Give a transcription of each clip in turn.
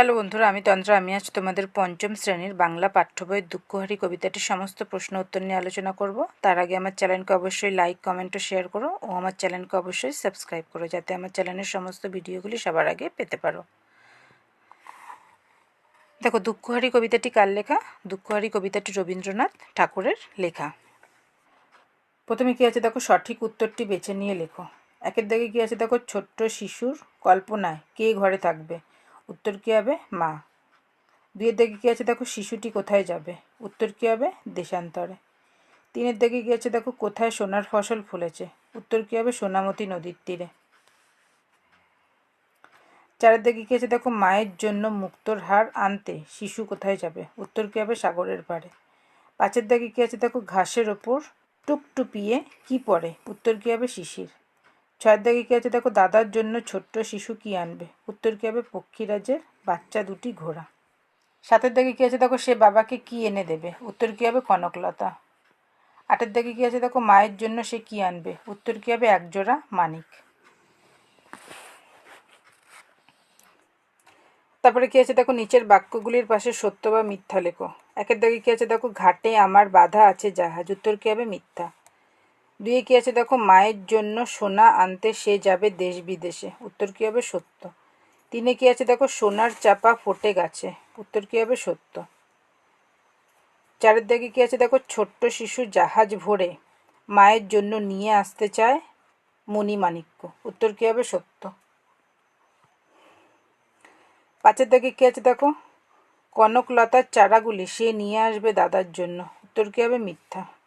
Hello বন্ধুরা, আমি তন্ত্র আমি আজ তোমাদের পঞ্চম শ্রেণির বাংলা পাঠ্য বইয়ের দুঃখহারি কবিতাটির সমস্ত প্রশ্ন উত্তর নিয়ে আলোচনা করব। তার আগে আমার চ্যানেলকে অবশ্যই লাইক কমেন্ট ও শেয়ার করো ও আমার চ্যানেলকে অবশ্যই সাবস্ক্রাইব করো যাতে আমার চ্যানেলের সমস্ত ভিডিওগুলি সবার আগে পেতে পারো। দেখো দুঃখহারি কবিতাটি কার লেখা? দুঃখহারি কবিতাটি রবীন্দ্রনাথ ঠাকুরের লেখা। প্রথমে কী আছে দেখো? সঠিক উত্তরটি বেছে নিয়ে লেখো। একের দিকে কী আছে দেখো? ছোট্ট শিশুর কল্পনায় কে ঘরে থাকবে? উত্তর কী হবে? মা। দুইয়ের দিকে কী আছে দেখো, শিশুটি কোথায় যাবে? উত্তর কী হবে? দেশান্তরে। তিনের দিকে কী আছে দেখো, কোথায় সোনার ফসল ফলেছে? উত্তর কী হবে? সোনামতি নদীর তীরে। চারের দিকে কী আছে দেখো, মায়ের জন্য মুক্তোর হার আনতে শিশু কোথায় যাবে? উত্তর কী হবে? সাগরের পাড়ে। পাঁচের দিকে কী আছে দেখো, ঘাসের ওপর টুপটুপিয়ে কি পড়ে? উত্তর কী হবে? শিশির। ছয়ের দিকে কী আছে? দেখো, দাদার জন্য ছোট্ট শিশু কি আনবে? উত্তর কী হবে? পক্ষীরাজের বাচ্চা দুটি ঘোড়া। সাতের দিকে কী আছে? দেখো, সে বাবাকে কি এনে দেবে? উত্তর কী হবে? কনকলতা। আটের দিকে কী আছে? দেখো, মায়ের জন্য সে কি আনবে? উত্তর কী হবে? একজোড়া মানিক। তারপরে কী আছে? দেখো, নিচের বাক্যগুলির পাশে সত্য বা মিথ্যা লেখো। একের দিকে কী আছে? দেখো, ঘাটে আমার বাধা আছে জাহাজ। উত্তর কী হবে? মিথ্যা। দুইয়ে কী আছে দেখো, মায়ের জন্য সোনা আনতে সে যাবে দেশ বিদেশে। উত্তর কী হবে? সত্য। তিনে কী আছে দেখো, সোনার চাপা ফোটে গাছে। উত্তর কী হবে? সত্য। চারের দিকে কী আছে দেখো, ছোট্ট শিশু জাহাজ ভরে মায়ের জন্য নিয়ে আসতে চায় মণিমাণিক্য উত্তর কী হবে? সত্য। পাঁচের দিকে কী আছে দেখো, কনকলতার চারাগুলি সে নিয়ে আসবে দাদার জন্য। উত্তর কী হবে? মিথ্যা।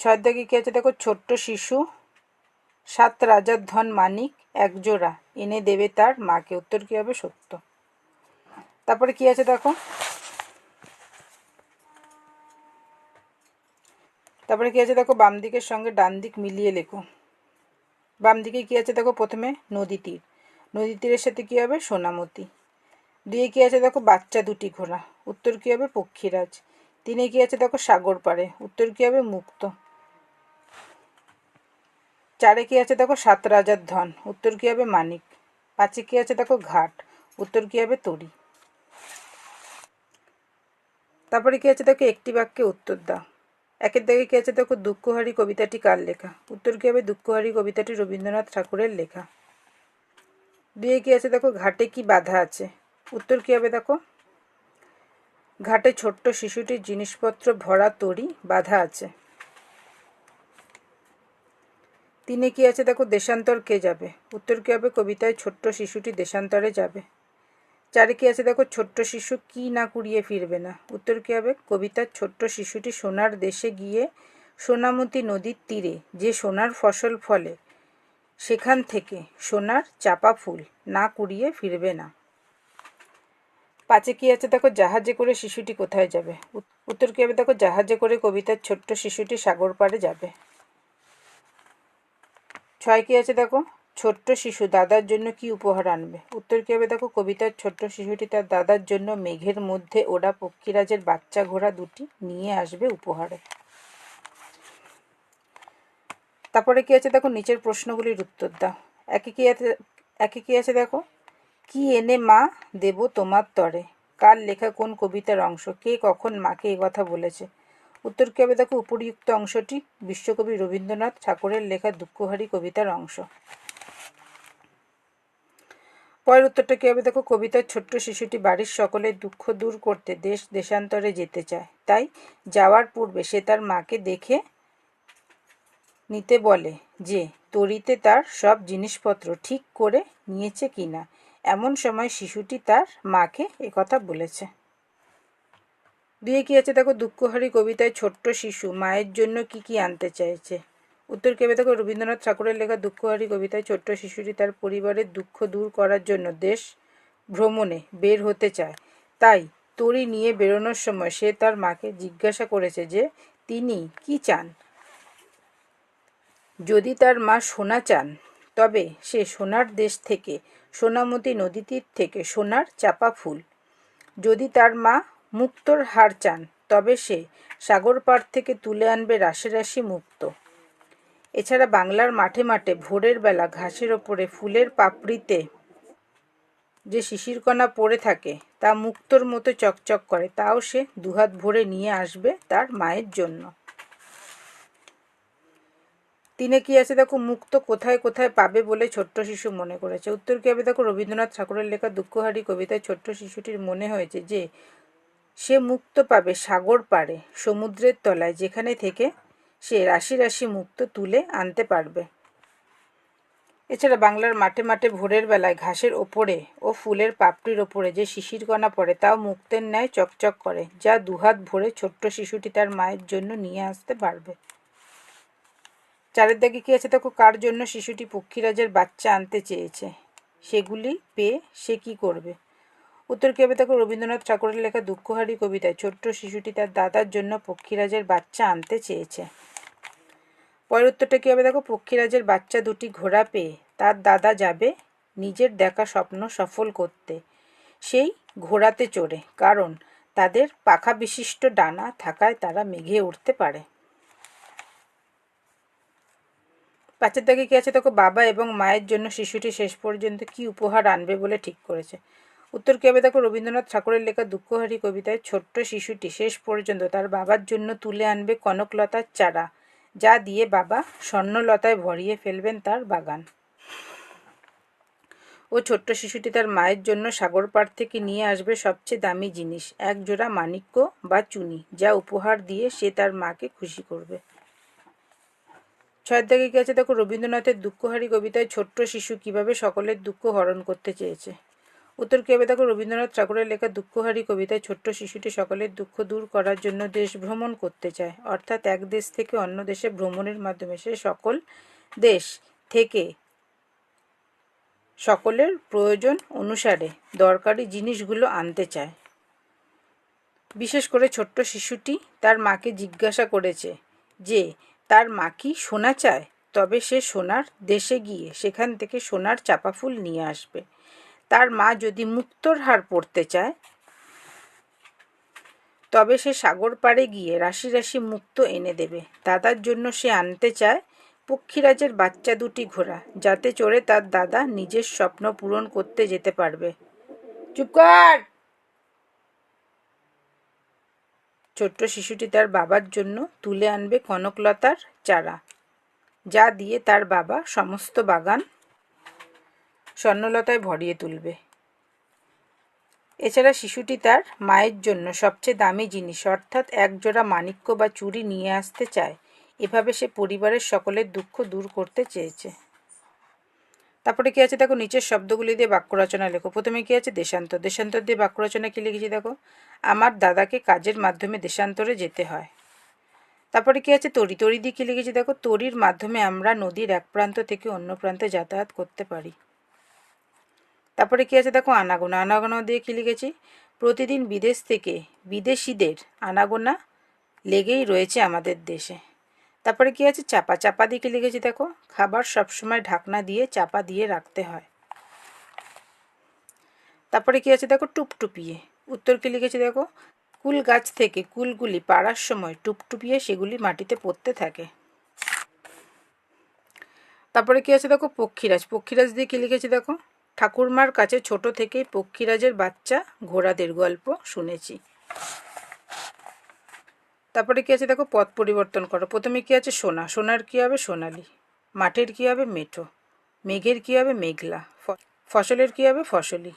ছয়ের দিকে কী আছে দেখো ছোট্ট শিশু, সাত রাজার ধন মানিক একজোড়া এনে দেবে তার মাকে। উত্তর কী হবে? সত্য। তারপরে কি আছে দেখো? তারপরে কি আছে দেখো? বাম দিকের সঙ্গে ডান দিক মিলিয়ে লেখো। বাম দিকে কি আছে দেখো? প্রথমে নদী তীর। নদী তীরের সাথে কি হবে? সোনামতি। দুয়ে কি আছে দেখো? বাচ্চা দুটি ঘোড়া। উত্তর কি হবে? পক্ষীরাজ। তিনে কি আছে দেখো? সাগর পাড়ে। উত্তর কি হবে? মুক্ত। চারে কি আছে দেখো? সাত রাজার ধন। উত্তর কি হবে? মানিক। পাঁচে কি আছে দেখো? ঘাট। উত্তর কি হবে? তরি। তারপরে কি আছে দেখো? একটি বাক্যে উত্তর দাও। একের দিকে কি আছে দেখো? দুঃখহারি কবিতাটি কার লেখা? উত্তর কি হবে? দুঃখহারি কবিতাটি রবীন্দ্রনাথ ঠাকুরের লেখা। দুয়ে কি আছে দেখো? ঘাটে কি বাধা আছে? উত্তর কি হবে দেখো? ঘাটে ছোট্ট শিশুটির জিনিসপত্র ভরা তরি বাধা আছে। তিনে কি আছে দেখো, দেশান্তর কে যাবে? উত্তর কি হবে? কবিতায় ছোট্ট শিশুটি দেশান্তরে যাবে। চারে কি আছে দেখো, ছোট্ট শিশু কি না কুড়িয়ে ফিরবে না? উত্তর কি হবে? কবিতার ছোট্ট শিশুটি সোনার দেশে গিয়ে সোনামতি নদীর তীরে, যে সোনার ফসল ফলে, সেখান থেকে সোনার চাপা ফুল না কুড়িয়ে ফিরবে না। পাঁচে কি আছে দেখো, জাহাজে করে শিশুটি কোথায় যাবে? উত্তর কি হবে দেখো, জাহাজে করে কবিতার ছোট্ট শিশুটি সাগর পাড়ে যাবে। ছয় কি আছে দেখো? ছোট্ট শিশু, দাদার জন্য কি উপহার আনবে? উত্তর কি হবে দেখো? কবিতার ছোট্ট শিশুটি তার দাদার জন্য মেঘের মধ্যে ওরা পক্ষীরাজের বাচ্চা ঘোড়া দুটি নিয়ে আসবে উপহারে। তারপরে কি আছে দেখো? নিচের প্রশ্নগুলির উত্তর দাও। একে কি আছে, একে কি আছে দেখো? কি এনে মা দেব তোমার তরে? কার লেখা কোন কবিতার অংশ? কে কখন মাকে এ কথা বলেছে? উত্তর কী হবে দেখো উপরিউক্ত অংশটি বিশ্বকবি রবীন্দ্রনাথ ঠাকুরের লেখা দুঃখহারী কবিতার অংশ। পরের উত্তরটা কী হবে দেখো, কবিতার ছোট্ট শিশুটি বাড়ির সকলের দুঃখ দূর করতে দেশ দেশান্তরে যেতে চায়। তাই যাওয়ার পূর্বে সে তার মাকে দেখে নিতে বলে যে, তরিতে তার সব জিনিসপত্র ঠিক করে নিয়েছে কিনা। এমন সময় শিশুটি তার মাকে একথা বলেছে। দুয়ে কি আছে দেখো? দুঃখহারী কবিতায় ছোট্ট শিশু, মায়ের জন্য কি কি আনতে চাইছে? উত্তর কেবে দেখো, রবীন্দ্রনাথ ঠাকুরের লেখা দুঃখহারী কবিতায় ছোট্ট শিশুটি তার পরিবারের দুঃখ দূর করার জন্য দেশ ভ্রমণে বের হতে চায়। তাই তরি নিয়ে বেরোনোর সময় সে তার মাকে জিজ্ঞাসা করেছে যে, তিনি কি চান? যদি তার মা সোনা চান, তবে সে সোনার দেশ থেকে, সোনামতি নদীতীর থেকে সোনার চাপা ফুল। যদি তার মা মুক্তোর হার চান, তবে সে সাগর পাড় থেকে তুলে আনবে রাশি রাশি মুক্ত। এছাড়া বাংলার মাঠে মাঠে ভোরের বেলা ঘাসের ওপরে ফুলের পাপড়িতে যে শিশির কণা পড়ে থাকে, তা মুক্তোর মতো চকচক করে, তাও সে দুহাত ভরে নিয়ে আসবে তার মায়ের জন্য। তিনে কি আছে দেখো, মুক্ত কোথায় কোথায় পাবে বলে ছোট্ট শিশু মনে করেছে। উত্তর কি হবে দেখো, রবীন্দ্রনাথ ঠাকুরের লেখা দুঃখহারী কবিতায় ছোট্ট শিশুটির মনে হয়েছে যে সে মুক্ত পাবে সাগর পাড়ে, সমুদ্রের তলায়, যেখানে থেকে সে রাশি রাশি মুক্ত তুলে আনতে পারবে। এছাড়া বাংলার মাঠে মাঠে ভোরের বেলায় ঘাসের ওপরে ও ফুলের পাপড়ির ওপরে যে শিশির কণা পড়ে, তাও মুক্তের ন্যায় চকচক করে, যা দুহাত ভরে ছোট্ট শিশুটি তার মায়ের জন্য নিয়ে আসতে পারবে। চারের দাগে কী আছে দেখো, কার জন্য শিশুটি পক্ষীরাজের বাচ্চা আনতে চেয়েছে? সেগুলি পেয়ে সে কি করবে? উত্তর কী হবে দেখো রবীন্দ্রনাথ ঠাকুরের লেখা দুঃখহারি কবিতায় ছোট্ট শিশুটি তার দাদার জন্য পক্ষীরাজের বাচ্চা আনতে চেয়েছে। পরের উত্তরটা কী হবে দেখো পক্ষীরাজের বাচ্চা দুটি ঘোড়া পেয়ে তার দাদা যাবে নিজের দেখা স্বপ্ন সফল করতে। সেই ঘোড়াতে চড়ে, কারণ তাদের পাখা বিশিষ্ট ডানা থাকায় তারা মেঘে উঠতে পারে। পাঁচের দাগে কী আছে? দেখো বাবা এবং মায়ের জন্য শিশুটি শেষ পর্যন্ত কি উপহার আনবে বলে ঠিক করেছে। উত্তর কী হবে দেখো রবীন্দ্রনাথ ঠাকুরের লেখা দুঃখহারী কবিতায় ছোট্ট শিশুটি শেষ পর্যন্ত তার বাবার জন্য তুলে আনবে কনকলতার চারা, যা দিয়ে বাবা স্বর্ণলতায় ভরিয়ে ফেলবেন তার বাগান। ও ছোট্ট শিশুটি তার মায়ের জন্য সাগর পাড় থেকে নিয়ে আসবে সবচেয়ে দামি জিনিস, এক জোড়া মাণিক্য বা চুনি, যা উপহার দিয়ে সে তার মাকে খুশি করবে। ছয়ের দাগে কি আছে দেখো রবীন্দ্রনাথের দুঃখহারী কবিতায় ছোট্ট শিশু কীভাবে সকলের দুঃখ হরণ করতে চেয়েছে। উত্তর কী হবে রবীন্দ্রনাথ ঠাকুরের লেখা দুঃখহারী কবিতায় ছোট্ট শিশুটি সকলের দুঃখ দূর করার জন্য দেশ ভ্রমণ করতে চায়। অর্থাৎ এক দেশ থেকে অন্য দেশে ভ্রমণের মাধ্যমে সে সকল দেশ থেকে সকলের প্রয়োজন অনুসারে দরকারি জিনিসগুলো আনতে চায়। বিশেষ করে ছোট্ট শিশুটি তার মাকে জিজ্ঞাসা করেছে যে, তার মা কি সোনা চায়? তবে সে সোনার দেশে গিয়ে সেখান থেকে সোনার চাপা ফুল নিয়ে আসবে। তার মা যদি মুক্তর হার পড়তে চায়, তবে সে সাগর পাড়ে গিয়ে রাশি রাশি মুক্ত এনে দেবে। দাদার জন্য সে আনতে চায় পক্ষীরাজের বাচ্চা দুটি ঘোড়া, যাতে চড়ে তার দাদা নিজের স্বপ্ন পূরণ করতে যেতে পারবে। চুপ কর! ছোট্ট শিশুটি তার বাবার জন্য তুলে আনবে কনকলতার চারা, যা দিয়ে তার বাবা সমস্ত বাগান স্বর্ণলতায় ভরিয়ে তুলবে। এছাড়া শিশুটি তার মায়ের জন্য সবচেয়ে দামি জিনিস, অর্থাৎ এক জোড়া মাণিক্য বা চুরি নিয়ে আসতে চায়। এভাবে সে পরিবারের সকলের দুঃখ দূর করতে চেয়েছে। তারপরে কি আছে দেখো? নিচের শব্দগুলি দিয়ে বাক্য রচনা লেখো। প্রথমে কি আছে? দেশান্তর দেশান্তর দিয়ে বাক্য রচনা কি লিখেছি দেখো? আমার দাদাকে কাজের মাধ্যমে দেশান্তরে যেতে হয়। তারপরে কি আছে? তরি। তরি দিয়ে কি লিখেছি দেখো? তরির মাধ্যমে আমরা নদীর এক প্রান্ত থেকে অন্য প্রান্তে যাতায়াত করতে পারি। তারপরে কি আছে? দেখো আনাগোনা। আনাগোনা দিয়ে কি লিখেছি? প্রতিদিন বিদেশ থেকে বিদেশিদের আনাগোনা লেগেই রয়েছে আমাদের দেশে। তারপরে কি আছে? চাপা। চাপা দিয়ে কি লিখেছি দেখো? খাবার সবসময় ঢাকনা দিয়ে চাপা দিয়ে রাখতে হয়। তারপরে কি আছে? দেখো টুপটুপিয়ে। উত্তর কি লিখেছি দেখো? কুল গাছ থেকে কুলগুলি পাড়ার সময় টুপটুপিয়ে সেগুলি মাটিতে পড়তে থাকে। তারপরে কি আছে? দেখো পক্ষীরাজ। পক্ষীরাজ দিয়ে কি লিখেছি দেখো? ঠাকুরমার কাছে ছোট থেকেই পক্ষীরাজের বাচ্চা ঘোড়াদের গল্প শুনেছি। তারপরে কি আছে দেখো? পথ পরিবর্তন করো। প্রথমে কি আছে? সোনা। সোনার কি হবে? সোনালি। মাঠের কি হবে? মেঠো। মেঘের কি হবে? মেঘলা। ফসলের কি হবে? ফসলি।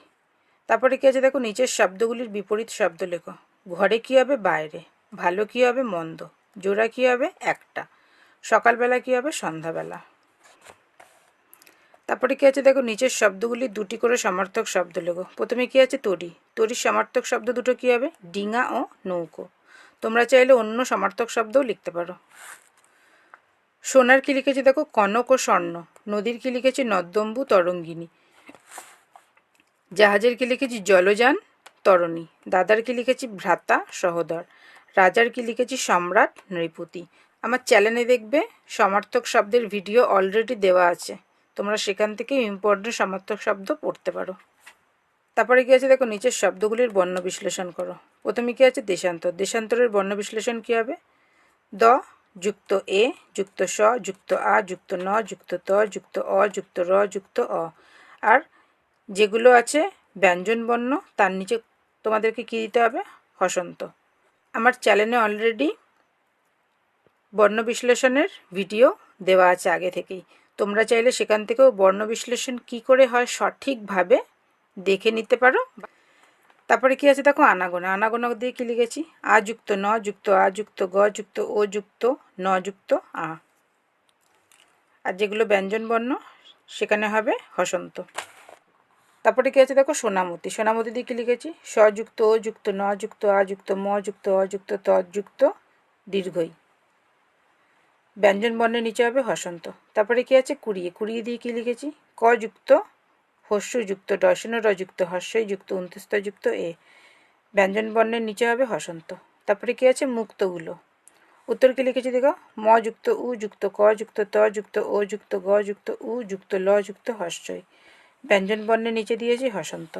তারপরে কি আছে দেখো? নিচের শব্দগুলির বিপরীত শব্দ লেখো। ঘরে কি হবে? বাইরে। ভালো কি হবে? মন্দ। জোড়া কি হবে? একটা। সকালবেলা কি হবে? সন্ধ্যাবেলা। তারপরে কি আছে দেখো, নিচের শব্দগুলি দুটি করে সমার্থক শব্দ লেখো। প্রথমে কি আছে? তরি তরির সমার্থক শব্দ দুটো কি হবে? ডিঙা ও নৌকো। তোমরা চাইলে অন্য সমার্থক শব্দও লিখতে পারো। সোনার কি লিখেছি দেখো? কনক ও স্বর্ণ। নদীর কি লিখেছি? নদ্দম্বু তরঙ্গিনী। জাহাজের কি লিখেছি? জলযান, তরণী। দাদার কি লিখেছি? ভ্রাতা, সহোদর। রাজার কি লিখেছি? সম্রাট, নৃপতি। আমার চ্যানেলে দেখবে, সমার্থক শব্দের ভিডিও অলরেডি দেওয়া আছে। তোমরা সেখান থেকে ইম্পর্টেন্ট সমার্থক শব্দ পড়তে পারো। তারপরে কি আছে দেখো, নিচের শব্দগুলির বর্ণ বিশ্লেষণ করো। প্রথমে কি আছে? দেশান্তর। দেশান্তরের বর্ণ বিশ্লেষণ কী হবে? দ, যুক্ত এ, যুক্ত স, যুক্ত আ, যুক্ত ন, যুক্ত ত, যুক্ত অ, যুক্ত র, যুক্ত অ। আর যেগুলো আছে, ব্যঞ্জন বর্ণ, তার নিচে তোমাদেরকে কী দিতে হবে? হসন্ত। আমার চ্যানেলে অলরেডি বর্ণ বিশ্লেষণের ভিডিও দেওয়া আছে আগে থেকেই। তোমরা চাইলে সেখান থেকেও বর্ণ বিশ্লেষণ কী করে হয় সঠিকভাবে দেখে নিতে পারো। তারপরে কি আছে দেখো আনাগোনা। আনাগোনা দিয়ে কি লিখেছি? আ যুক্ত ন যুক্ত আ যুক্ত গ যুক্ত ও যুক্ত ন যুক্ত আ। আর যেগুলো ব্যঞ্জন বর্ণ, সেখানে হবে হসন্ত। তারপরে কি আছে দেখো সোনামতি। সোনামতি দিয়ে কি লিখেছি? স যুক্ত ও যুক্ত ন যুক্ত আ যুক্ত ম যুক্ত অ যুক্ত ত যুক্ত দীর্ঘই। ব্যঞ্জন বর্ণের নিচে হবে হসন্ত। তারপরে কি আছে? কুড়িয়ে। কুড়িয়ে দিয়ে কি লিখেছি? ক যুক্ত হস্যযুক্ত ডসন রযুক্ত হর্ষই যুক্ত এ। ব্যঞ্জন বর্ণের নিচে হবে হসন্ত। তারপরে কি আছে? মুক্তগুলো। উত্তর কি লিখেছি দেখো? ম যুক্ত, উ যুক্ত, ক যুক্ত, ত যুক্ত, ও যুক্ত, গ যুক্ত, উ যুক্ত, ল যুক্ত হর্ষই ব্যঞ্জন বর্ণের নিচে দিয়েছি হসন্ত।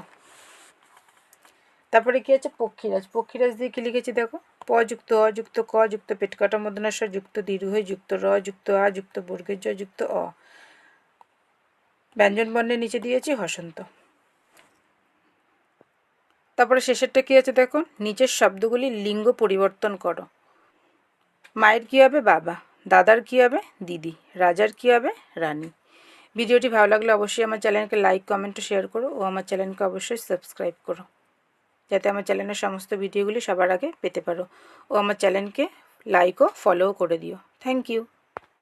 তারপরে কি আছে? পক্ষীরাজ। পক্ষীরাজ দিয়ে কি লিখেছি দেখো? প যুক্ত, অ যুক্ত, ক যুক্ত পেটকাটা মদনাস্বর যুক্ত দীর্ঘ যুক্ত, র যুক্ত, আ যুক্ত, বর্গের যুক্ত, অ। ব্যঞ্জন বর্ণের নিচে দিয়েছি হসন্ত। তারপরে শেষেরটা কি আছে দেখো? নিচের শব্দগুলি লিঙ্গ পরিবর্তন করো। মায়ের কী হবে? বাবা। দাদার কী হবে? দিদি। রাজার কী হবে? রানী। ভিডিওটি ভালো লাগলে অবশ্যই আমার চ্যানেলকে লাইক, কমেন্ট শেয়ার করো ও আমার চ্যানেলকে অবশ্যই সাবস্ক্রাইব করো। যাতে আমার চ্যানেলের সমস্ত ভিডিওগুলি সবার আগে পেতে পারো। ও আমার চ্যানেলকে লাইক ও ফলোও করে দিও। Thank you